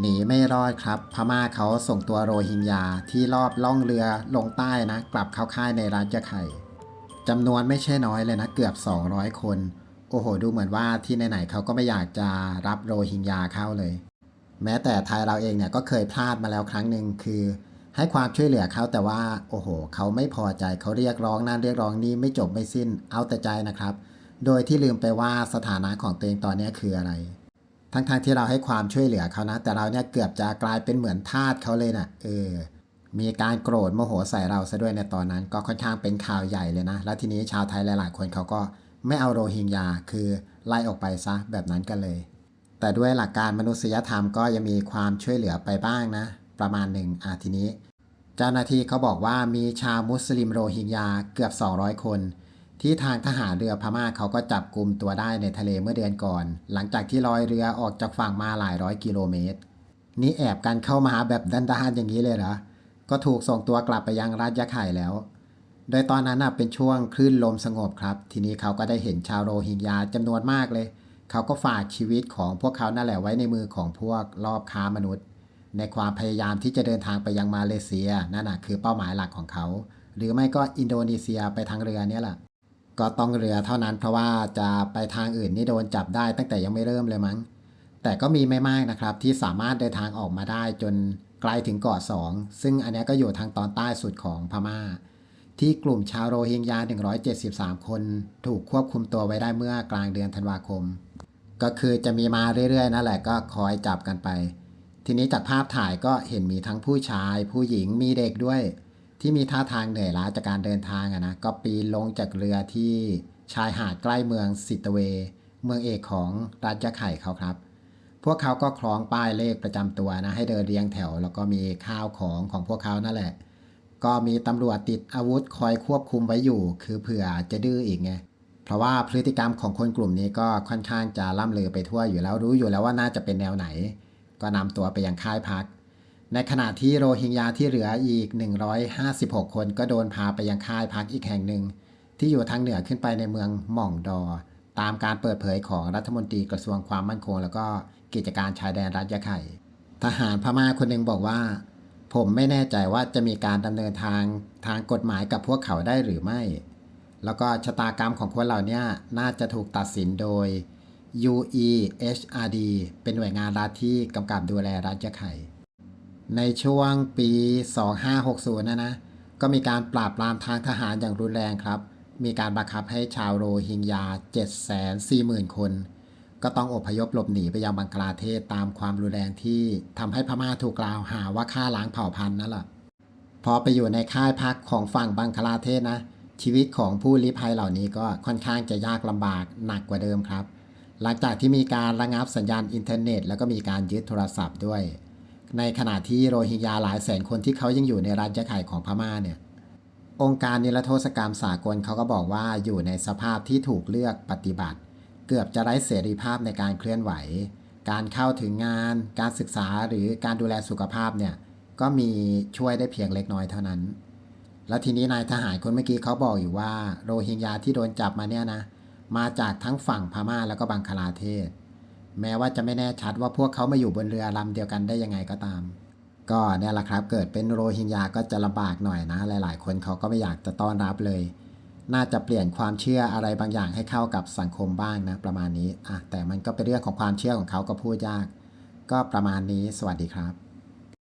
หนีไม่รอดครับ พม่าเขาส่งตัวโรฮิงญาที่รอบล่องเรือลงใต้นะ กลับเข้าค่ายในรัฐยะไข่จำนวนไม่ใช่น้อยเลยนะ เกือบ 200 คน โอ้โห ดูเหมือนว่าที่ไหนๆเขาก็ไม่อยากจะรับโรฮิงญาเข้าเลย แม้แต่ไทยเราเองเนี่ยก็เคยพลาดมาแล้วครั้งหนึ่งคือ ให้ความช่วยเหลือเขาแต่ว่า โอ้โห เขาไม่พอใจเขาเรียกร้องนั่นเรียกร้องนี่ไม่จบไม่สิ้นเอาแต่ใจนะครับ โดยที่ลืมไปว่าสถานะของตัวเองตอนนี้คืออะไร ทั้งๆทที่เราให้ความช่วยเหลือเขานะ แต่เราเนี่ยเกือบจะกลายเป็นเหมือนทาสเขาเลยนะ่ะเออมีการโกรธโมโหใส่เราซะด้วยในตอนนั้น ก็ค่อนข้างเป็นข่าวใหญ่เลยนะ แล้วทีนี้ชาวไทยหลาย ๆ คนเขาก็ไม่เอาโรฮิงญาคือไล่ออกไปซะแบบนั้นกันเลย แต่ด้วยหลักการมนุษยธรรมก็ยังมีความช่วยเหลือไปบ้างนะ ประมาณหนึ่งอาทีนี้ เจ้าหน้าที่เขาบอกว่ามีชาวมุสลิมโรฮิงญาเกือบ 200 คน ที่ทางทหารเรือพม่าเขาก็จับกลุ่มตัวได้ในทะเลเมื่อเดือนก่อน หลังจากที่ลอยเรือออกจากฝั่งมาหลายร้อยกิโลเมตร นี่แอบกันเข้ามาแบบด้านๆอย่างนี้เลยเหรอ ก็ถูกส่งตัวกลับไปยังรัฐยะไข่แล้ว โดยตอนนั้นเป็นช่วงคลื่นลมสงบครับ ทีนี้เขาก็ได้เห็นชาวโรฮิงญาจำนวนมากเลย เขาก็ฝากชีวิตของพวกเขานั่นแหละไว้ในมือของพวกรอบค้ามนุษย์ ในความพยายามที่จะเดินทางไปยังมาเลเซียนั่นนะคือเป้าหมายหลักของเขา หรือไม่ก็อินโดนีเซียไปทางเรือเนี่ยแหละ ก็ต้องเรือเท่านั้นเพราะว่าจะไปทางอื่นนี่โดนจับได้ตั้งแต่ยังไม่เริ่มเลยมั้ง แต่ก็มีไม่มากนะครับที่สามารถเดินทางออกมาได้จนไกลถึงเกาะสองซึ่งอันนี้ก็อยู่ทางตอนใต้สุดของพม่า ที่กลุ่มชาวโรฮิงญา 173 คนถูกควบคุมตัวไว้ได้เมื่อกลางเดือนธันวาคม ก็คือจะมีมาเรื่อยๆนั่นแหละก็คอยจับกันไป ทีนี้จากภาพถ่ายก็เห็นมีทั้งผู้ชาย ผู้หญิงมีเด็กด้วย ที่มีท่าทางเหนื่อยล้าจากการเดินทางอะนะก็ปีนลงจากเรือที่ชายหาดใกล้เมืองสิตเว เมืองเอกของรัฐยะไข่เขาครับ พวกเขาก็คล้องป้ายเลขประจำตัวนะให้เดินเรียงแถว แล้วก็มีข้าวของของพวกเขานั่นแหละ ก็มีตำรวจติดอาวุธคอยควบคุมไว้อยู่ คือเผื่อจะดื้ออีกไงเพราะว่าพฤติกรรมของคนกลุ่มนี้ก็ค่อนข้างจะล่ำเลือไปทั่วอยู่แล้วรู้อยู่แล้วว่าน่าจะเป็นแนวไหน ก็นำตัวไปยังค่ายพัก ในขณะที่โรฮิงญาที่เหลืออีก 156 คนก็โดนพาไปยังค่ายพักอีกแห่งหนึ่ง ที่อยู่ทางเหนือขึ้นไปในเมืองหม่องดอ ตามการเปิดเผยของรัฐมนตรีกระทรวงความมั่นคง แล้วก็กิจการชายแดนรัฐยะไข่ ทหารพม่าคนหนึ่งบอกว่า ผมไม่แน่ใจว่าจะมีการดำเนินทางทางกฎหมายกับพวกเขาได้หรือไม่ แล้วก็ชะตากรรมของคนเหล่านี้น่าจะถูกตัดสินโดย UEHRD เป็นหน่วยงานรัฐที่กำกับดูแลรัฐยะไข่ ในช่วงปี 2560 นะนะ ก็มีการปราบปรามทางทหารอย่างรุนแรงครับ มีการบังคับให้ชาวโรฮิงญา 740,000 คน ก็ต้องอพยพหลบหนีไปยังบังคลาเทศตามความรุนแรงที่ทำให้พม่าถูกกล่าวหาว่าฆ่าล้างเผ่าพันธุ์นั่นแหละพอไปอยู่ในค่ายพักของฝั่งบังคลาเทศนะ ชีวิตของผู้ลี้ภัยเหล่านี้ก็ค่อนข้างจะยากลำบากหนักกว่าเดิมครับ หลังจากที่มีการระงับสัญญาณอินเทอร์เน็ต แล้วก็มีการยึดโทรศัพท์ด้วย ในขณะที่โรฮิงญาหลายแสนคนที่เขายังอยู่ในรัฐยะไข่ของพม่าเนี่ย องค์การนิรโทษกรรมสากลเขาก็บอกว่าอยู่ในสภาพที่ถูกเลือกปฏิบัติ เกือบจะไร้เสรีภาพในการเคลื่อนไหว การเข้าถึงงาน การศึกษาหรือการดูแลสุขภาพเนี่ยก็มีช่วยได้เพียงเล็กน้อยเท่านั้น แล้วทีนี้นายทหารคนเมื่อกี้เขาบอกอยู่ว่า โรฮิงญาที่โดนจับมาเนี่ยนะมาจากทั้งฝั่งพม่าแล้วก็บังคลาเทศ แม้ว่าจะไม่แน่ชัดว่าพวกเขามาอยู่บนเรือลำเดียวกันได้ยังไงก็ตาม ก็เนี่ยแหละครับ เกิดเป็นโรฮิงญาก็จะลำบากหน่อยนะ หลาย ๆ คนเขาก็ไม่อยากจะต้อนรับเลย น่าจะเปลี่ยนความเชื่ออะไรบางอย่างให้เข้ากับสังคมบ้างนะ ประมาณนี้อะแต่มันก็เป็นเรื่องของความเชื่อของเขาก็พูดยาก ก็ประมาณนี้สวัสดีครับ